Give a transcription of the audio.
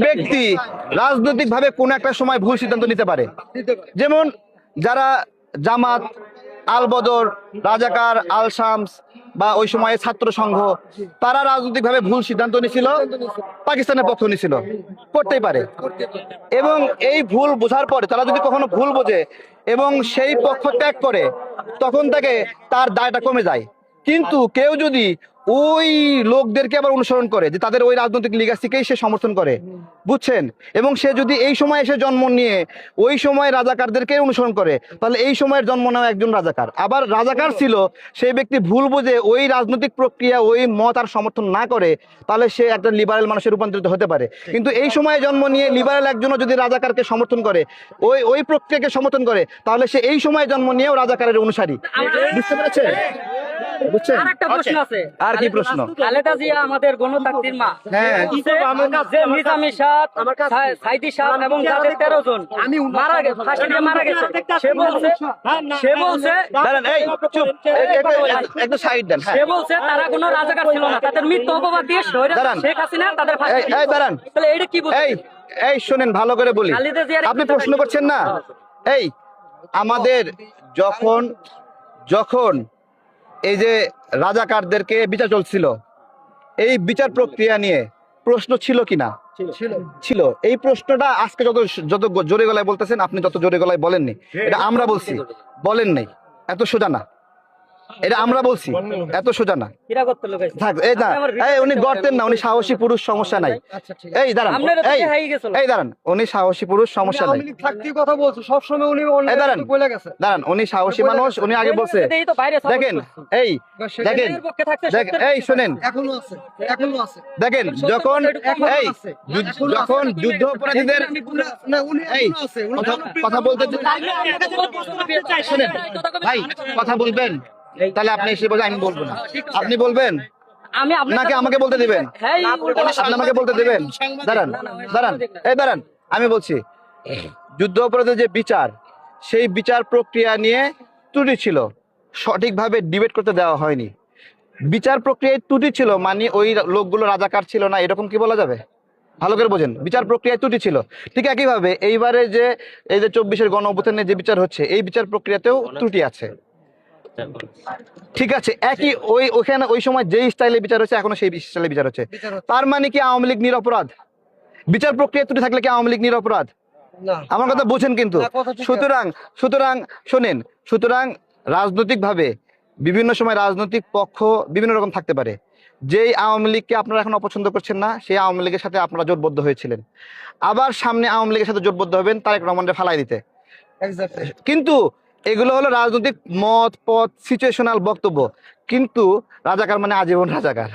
ব্যক্তি রাজনৈতিক ভাবে কোন একটা সময় ভুল সিদ্ধান্ত নিতে পারে। যেমন যারা জামাত আল বদর রাজাকার আল শামস বা ওই সময়ে ছাত্র সংঘ, তারা রাজনৈতিক ভাবে ভুল সিদ্ধান্ত নিছিল, পাকিস্তানের পক্ষ নিছিল। করতেই পারে। এবং এই ভুল বোঝার পরে, তারা যদি কখনো ভুল বোঝে এবং সেই পক্ষ ত্যাগ করে, তখন তাকে তার দায়টা কমে যায়। কিন্তু কেউ যদি ওই লোকদেরকে আবার অনুসরণ করে, যে তাদের ওই রাজনৈতিক লিগাসিকেই সে সমর্থন করে। বুঝছেন? এবং সে যদি এই সময় এসে জন্ম নিয়ে ওই সময় রাজাকারদেরকে অনুসরণ করে, তাহলে এই সময়ের জন্ম নেওয়া একজন রাজাকার। আবার রাজাকার ছিল, সেই ব্যক্তি ভুল বুঝে ওই রাজনৈতিক প্রক্রিয়া, ওই মত আর সমর্থন না করে, তাহলে সে একটা লিবারেল মানুষের রূপান্তরিত হতে পারে। কিন্তু এই সময়ে জন্ম নিয়ে লিবারেল একজনও যদি রাজাকারকে সমর্থন করে, ওই ওই প্রক্রিয়াকে সমর্থন করে, তাহলে সে এই সময়ে জন্ম নিয়েও রাজাকারের অনুসারী। বুঝতে পেরেছেন? বুঝছেন? আর প্রশ্ন আছে। আর কি প্রশ্ন? খালেদা জিয়া আমাদের গণতান্ত্রীর মা। হ্যাঁ নিজামী সাহেব সাইদি সাহেব এবং যাদের তেরো জন। মারা গেছে ফাঁসি দিয়ে মারা গেছে। সে বলছে সে বলছে দাঁড়ান এই চুপ। এ- একটা- একটা সাইড দেন হ্যাঁ। সে বলছে তারা কোনো রাজাকার ছিল না। তাদের মৃত্যু অপবাদ দিয়ে শেখ হাসিনা তাদের ফাঁসি এই- এই দাঁড়ান। তাহলে এটা কি বলছে এই শোনেন ভালো করে বলি। আপনি প্রশ্ন করছেন না? এই আমাদের যখন যখন এই যে রাজাকারদেরকে বিচার চলছিল এই বিচার প্রক্রিয়া নিয়ে প্রশ্ন ছিল কিনা? ছিল। এই প্রশ্নটা আজকে যত যত জোরে গলায় বলতেছেন আপনি যত জোরে গলায় বলেননি। এটা আমরা বলছি। বলেন নাই। এত সোজা না। এটা আমরা বলছি। এত সোজা না। থাক এই এই উনি গর্তেন না উনি সাহসী পুরুষ সমস্যা নাই। এই দাঁড়ান। এই এই দাঁড়ান উনি সাহসী পুরুষ সমস্যা নাই। কথা বলছো সবসময় উনি দাঁড়ান। দাঁড়ান উনি সাহসী মানুষ উনি আগে বলছে। দেখেন এই দেখেন এই শোনেন। এখনও আছে এখনও আছে। দেখেন যখন এই। যখন যুদ্ধ অপরাধীদের এই কথা বলতে শোনেন। ভাই কথা বলবেন। তাহলে আপনি এসে বলে আমি বলব না। আপনি বলবেন? আমি আপনার নাকি আমাকে বলতে দিবেন? হ্যাঁ আমাকে বলতে দেবেন? দাঁড়ান দাঁড়ান। এই দাঁড়ান আমি বলছি যুদ্ধ অপরাধের যে বিচার সেই বিচার প্রক্রিয়া নিয়ে ত্রুটি ছিল। সঠিকভাবে ডিবেট করতে দেওয়া হয়নি। বিচার প্রক্রিয়ায় ত্রুটি ছিল মানে ওই লোকগুলো রাজাকার ছিল না এরকম কি বলা যাবে? ভালো করে বোঝেন বিচার প্রক্রিয়ায় ত্রুটি ছিল। ঠিক একইভাবে এইবারে যে এই যে চব্বিশের গণ যে বিচার হচ্ছে এই বিচার প্রক্রিয়াতেও ত্রুটি আছে। ঠিক আছে একই ওই ওখানে ওই সময় যেই স্টাইলে বিচার হচ্ছে এখনও সেই স্টাইলে বিচার হচ্ছে। তার মানে কি আওয়ামী লীগ নিরপরাধ? বিচার প্রক্রিয়া ত্রুটি থাকলে কি আওয়ামী লীগ নিরপরাধ? না। আমার কথা বুঝেন কিন্তু। সুতরাং সুতরাং শোনেন সুতরাং রাজনৈতিকভাবে বিভিন্ন সময় রাজনৈতিক পক্ষ বিভিন্ন রকম থাকতে পারে। যেই আওয়ামী লীগকে আপনারা এখন অপছন্দ করছেন না সেই আওয়ামী লীগের সাথে আপনারা জোটবদ্ধ হয়েছিলেন। আবার সামনে আওয়ামী লীগের সাথে জোটবদ্ধ হবেন তারেক রহমানের ফালাই দিতে। কিন্তু এগুলো হলো রাজনৈতিক মত পথ সিচুয়েশনাল বক্তব্য। কিন্তু রাজাকার মানে আজীবন রাজাকার।